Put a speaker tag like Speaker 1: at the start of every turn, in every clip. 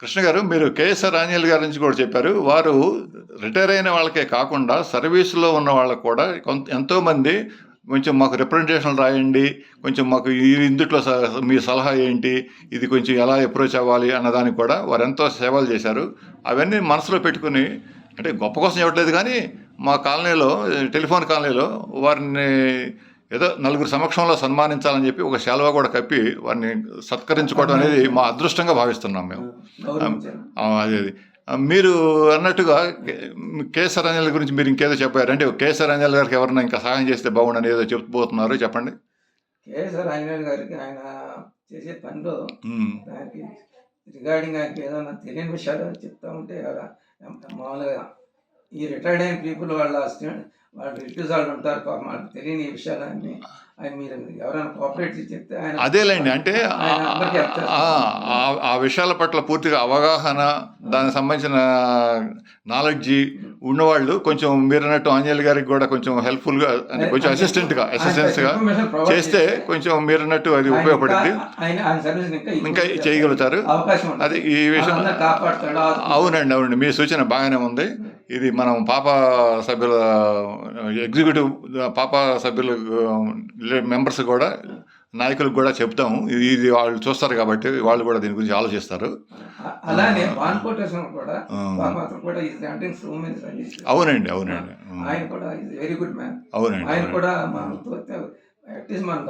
Speaker 1: కృష్ణ గారు మీరు కేఎస్ఆర్ ఆంజనేయులు గారి నుంచి కూడా చెప్పారు. వారు రిటైర్ అయిన వాళ్ళకే కాకుండా సర్వీస్లో ఉన్న వాళ్ళకు కూడా కొంత ఎంతోమంది కొంచెం మాకు రిప్రజెంటేషన్ రాయండి కొంచెం మాకు ఈ ఇందుట్లో స- మీ సలహా ఏంటి ఇది కొంచెం ఎలా అప్రోచ్ అవ్వాలి అన్నదానికి కూడా వారు ఎంతో సేవలు చేశారు. అవన్నీ మనసులో పెట్టుకుని అంటే గొప్ప కోసం ఇవ్వట్లేదు కానీ మా కాలనీలో టెలిఫోన్ కాలనీలో వారిని ఏదో నలుగురు సమక్షంలో సన్మానించాలని చెప్పి ఒక శాలువా కూడా కప్పి వారిని సత్కరించుకోవడం అనేది మా అదృష్టంగా భావిస్తున్నాం మేము.
Speaker 2: గౌరవించారు.
Speaker 1: ఆ, అదే. అది ఆ, మీరు అన్నట్టుగా కేసర్ అంజల్ గురించి మీరు ఇంకేదో చెప్పారు. అంటే కేసర్ అంజల్ గారికి ఎవరైనా ఇంకా సహాయం చేస్తే బాగుండని ఏదో చెప్పుపోతున్నారు చెప్పండి.
Speaker 2: కేఎస్ఆర్ ఆంజనేయులు గారికి ఆయన చేసే పనిలో దానికి రిగార్డింగ్ ఆయనకి ఏదైనా తెలియని విషయాలు చెప్తా ఉంటే మామూలుగా ఈ రిటైర్డ్ అయిన పీపుల్ వాళ్ళ వాళ్ళ రిలేటివ్స్ వాళ్ళు ఉంటారు పాపం వాళ్ళకి తెలియని ఈ విషయాలన్నీ ఆయన మీరు ఎవరైనా కోఆపరేట్ చేసి చెప్తే ఆయన
Speaker 1: అదేలేండి అంటే ఆ- విషయాల పట్ల పూర్తిగా అవగాహన దానికి సంబంధించిన నాలెడ్జి ఉన్నవాళ్ళు కొంచెం మీరు అన్నట్టు ఆంజనేయులు గారికి కూడా కొంచెం హెల్ప్ఫుల్గా అంటే కొంచెం అసిస్టెంట్గా అసిస్టెన్స్గా చేస్తే కొంచెం మీరు అన్నట్టు అది
Speaker 2: ఆయన
Speaker 1: ఉపయోగపడుద్ది.
Speaker 2: ఇంకా-
Speaker 1: చేయగలుగుతారు. అది ఈ విషయం. అవునండి అవునండి. మీ సూచన బాగానే ఉంది. ఇది మనం పాప సభ్యుల ఎగ్జిక్యూటివ్ పాప సభ్యుల మెంబర్స్ కూడా నాయకులకు కూడా చెప్తాము ఇది ఇది వాళ్ళు చూస్తారు కాబట్టి వాళ్ళు కూడా దీని గురించి ఆలోచిస్తారు.
Speaker 2: అలానే కూడా కూడా
Speaker 1: అవునండి అవునండి.
Speaker 2: ఆయన కూడా వెరీ గుడ్ మ్యాన్
Speaker 1: అవునండి
Speaker 2: ఆయన. కూడా అట్లీస్ట్ మనం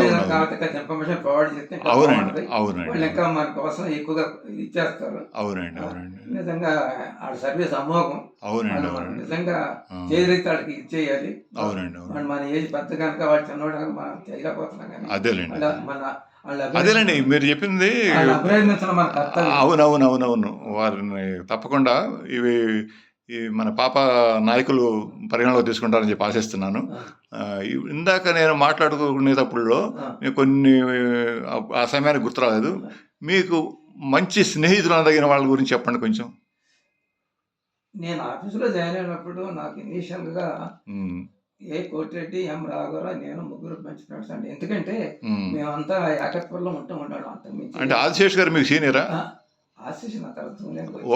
Speaker 2: ఏదైనా కావాలంటే ఇన్ఫర్మేషన్ ప్రొవైడ్ చేస్తే
Speaker 1: అవునండి. అవునండి
Speaker 2: వాళ్ళు ఇంకా మన కోసం ఎక్కువగా ఇచ్చేస్తారు
Speaker 1: అవునండి అవునండి
Speaker 2: నిజంగా ఆ సర్వీస్ అమోఘం
Speaker 1: అవునండి
Speaker 2: వాళ్ళు
Speaker 1: అవునండి
Speaker 2: నిజంగా చేయగలిగితే వాళ్ళకి ఇచ్చేయాలి
Speaker 1: అవునండి అవునండి
Speaker 2: మన ఏజ్ పెద్ద కనుక వాడు చిన్నవాడు కనుక మనం చేయలేకపోతున్నాం కానీ
Speaker 1: అదేలేండి
Speaker 2: వాళ్ళ- మన వాళ్ళ
Speaker 1: అదేలేండి మీరు చెప్పింది
Speaker 2: వాళ్ళ
Speaker 1: అవునవునవునవును వారిని తప్పకుండా ఇవి ఈ మన పాప నాయకులు పరిగణలోకి తీసుకుంటారని చెప్పి ఆశిస్తున్నాను. ఇందాక నేను మాట్లాడుకునేటప్పుడులో కొన్ని ఆ, సమయానికి గుర్తురాలేదు. మీకు మంచి స్నేహితులు అనదగిన వాళ్ళ గురించి చెప్పండి కొంచెం.
Speaker 2: నేను ఆఫీసులో జాయిన్ అయినప్పుడు నాకు ఇనీషియల్గా
Speaker 1: ఉమ్,
Speaker 2: ఏ కోటిరెడ్డి ఎం రాఘవరావు నేను ముగ్గురు మంచి ఫ్రెండ్స్ అండి. ఎందుకంటే. మేమంతా ఏకత్వంలో ఉంటూ ఉండాలి అంత
Speaker 1: అంటే ఆదిశేష్ గారు మీకు సీనియరా?
Speaker 2: Ashish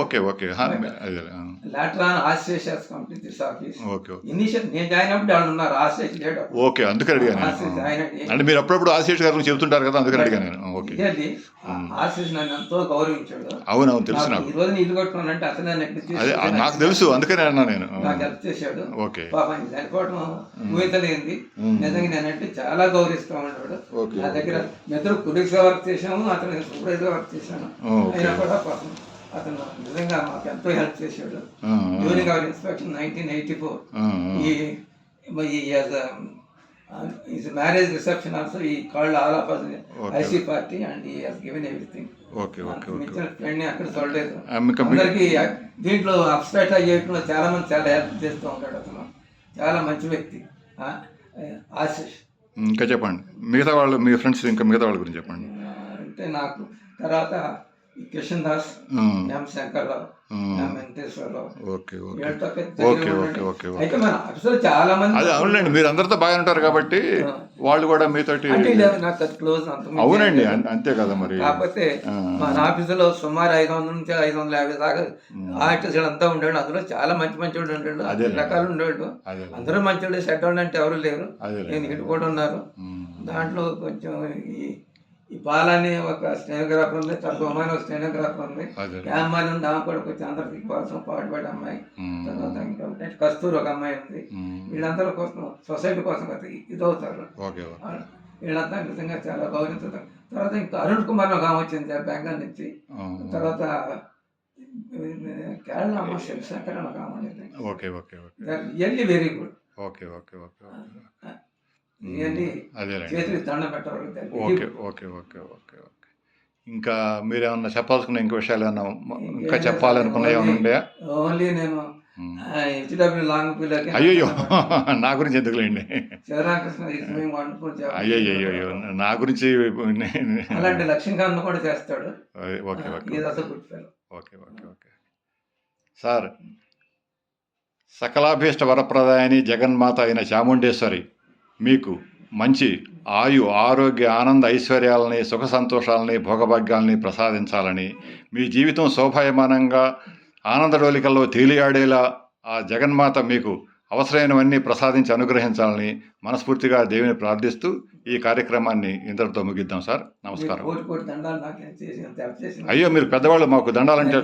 Speaker 1: okay okay. హా, అదే ఆ,
Speaker 2: later on Ashish complete this office.
Speaker 1: Okay
Speaker 2: initial నేను జాయిన్ అప్పుడు వాళ్ళు ఉన్నారు? ఆశీష్ లేడు
Speaker 1: ఓకే అందుకని అడిగాను
Speaker 2: ఆశీష్
Speaker 1: అంటే మీరు అప్పుడప్పుడు ఆదిశేష్ గారి చెబుతుంటారు కదా అందుకని అడిగాను ఓకే.
Speaker 2: ఆశీష్ నన్ను ఎంతో గౌరవించాడు.
Speaker 1: అవునవును తెలుసు
Speaker 2: నాకు ఈ రోజు నీళ్ళు కొట్టుకున్నానంటే అతను నన్ను ఎక్కడ
Speaker 1: అదే
Speaker 2: తీసుకెళ్ళి
Speaker 1: ఆ, నాకు తెలుసు అందుకనే అన్నా నేను.
Speaker 2: నాకు హెల్ప్ చేశాడు.
Speaker 1: ఓకే.
Speaker 2: పాపం చనిపోవడం ఊహించలేంది
Speaker 1: ఉమ్.
Speaker 2: నిజంగా నేనంటే చాలా గౌరవిస్తూ ఉన్నాడు. నా దగ్గర కులీగ్స్గా వర్క్ చేశాము అతను సూపర్వైజర్ వర్క్ చేశాను. అయినా కూడా పాపం అతను నిజంగా మాకు ఎంతో హెల్ప్ చేశాడు. During our inspection nineteen eighty four. He is marriage reception also he called all of
Speaker 1: Okay.
Speaker 2: IC party and he has given everything
Speaker 1: okay okay okay
Speaker 2: మిగతా ఫ్రెండ్ అక్కడ చూడలేదు
Speaker 1: మీకు-
Speaker 2: అందరికి దీంట్లో అప్స్టాట్ అయ్యేట్లో చాలా మంది చాలా హెల్ప్ చేస్తూ ఉంటాడు అతను. చాలా మంచి వ్యక్తి. ఆశిష్.
Speaker 1: ఇంకా చెప్పండి. మిగతా వాళ్ళు మీ ఫ్రెండ్స్ ఇంకా మిగతా వాళ్ళ గురించి చెప్పండి.
Speaker 2: అంటే నాకు తర్వాత కిషన్ దాస్ ఎం శంకర్రావు అయితే మన ఆఫీసులో చాలా మంది
Speaker 1: అదే అవునండి మీరు అందరితో బాగా ఉంటారు కాబట్టి వాళ్ళు కూడా మీతోటి
Speaker 2: నాకు అది క్లోజ్ అంత
Speaker 1: అవునండి అంతే కదా మరి.
Speaker 2: కాకపోతే. మన ఆఫీసులో సుమారు ఐదు వందల నుంచి ఐదు వందల యాభై దాకా ఆర్టిస్టులు అంతా ఉండేవాడు అందులో చాలా మంచి మంచి వాళ్ళు ఉండేవాళ్ళు.
Speaker 1: అదే.
Speaker 2: రకాలు
Speaker 1: అదే
Speaker 2: అందరూ మంచి వాళ్ళు సెట్ అంటే ఎవరు లేరు. నేను ఇటు కూడా ఉన్నారు దాంట్లో కొంచెం ఈ బాలని ఒక స్టెనోగ్రాఫర్ ఉంది తర్వాత ఉమాని ఒక స్టెనోగ్రాఫర్ ఉంది.
Speaker 1: అదే
Speaker 2: అమ్మాయి ఉంది ఆమె కూడా కొంచెం అందరికి కోసం పాటుపడే అమ్మాయి. తర్వాత ఇంకా కస్తూరి ఒక అమ్మాయి ఉంది. వీళ్ళందరూ కోసం సొసైటీ కోసం కొంత ఇది అవుతారు
Speaker 1: ఓకే. ఓకే
Speaker 2: వీళ్ళంతా నిజంగా చాలా గౌరవించుతారు తర్వాత ఇంకా అరుణ్ కుమార్ ఒక ఆమె వచ్చింది బెంగాల్ నుంచి. తర్వాత కేరళ అమ్మ శివశంకర్ ఒక ఆమె really very good.
Speaker 1: Okay okay okay okay okay okay okay okay okay. ఇంకా మీరేమన్నా చెప్పాల్సుకున్న ఇంకో విషయాలు ఏమన్నా ఇంకా చెప్పాలనుకున్న ఏమైనా ఉన్నాయా
Speaker 2: ఓన్లీ నేను
Speaker 1: అయ్యయ్యో నా గురించి ఎందుకులేండి?
Speaker 2: వండర్ఫుల్ జాబ్
Speaker 1: అయ్యయ్యో నా గురించి
Speaker 2: అలాంటి లక్ష్మీకాంత్ కూడా చేస్తాడు.
Speaker 1: Okay okay okay okay okay. Sir సకలాభీష్ట వరప్రదాయని జగన్మాత అయిన చాముండేశ్వరి మీకు మంచి ఆయు ఆరోగ్య ఆనంద ఐశ్వర్యాలని సుఖ సంతోషాలని భోగభాగ్యాలని ప్రసాదించాలని మీ జీవితం శోభాయమానంగా ఆనందడోలికల్లో తేలియాడేలా ఆ జగన్మాత మీకు అవసరమైనవన్నీ ప్రసాదించి అనుగ్రహించాలని మనస్ఫూర్తిగా దేవుని ప్రార్థిస్తూ ఈ కార్యక్రమాన్ని ఇంతటితో ముగిద్దాం సార్. నమస్కారం. అయ్యో మీరు పెద్దవాళ్ళు మాకు దండాలంటే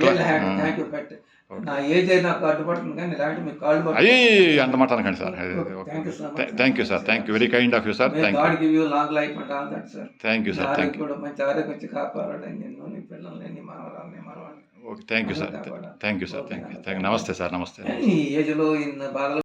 Speaker 2: నా ఏజ్ అయినా నాకు అడ్డుపడుతుంది కానీ ఇలాంటి మీ కాళ్ళు పట్టు-
Speaker 1: అయ్యి అంత మాట అనకండి sir. Thank you sir thank you very kind of you sir thank you
Speaker 2: and all that, sir.
Speaker 1: Thank you sir thank you
Speaker 2: మంచి ఆరోగ్యం వచ్చి కాపాడాలని నిన్ను నీ పిల్లల్ని నీ మనవరాల్ని మనవాడిని
Speaker 1: okay thank you sir thank you sir thank you thank నమస్తే సార్ నమస్తే
Speaker 2: ఈ ఏజ్లో ఇన్ని బాధలు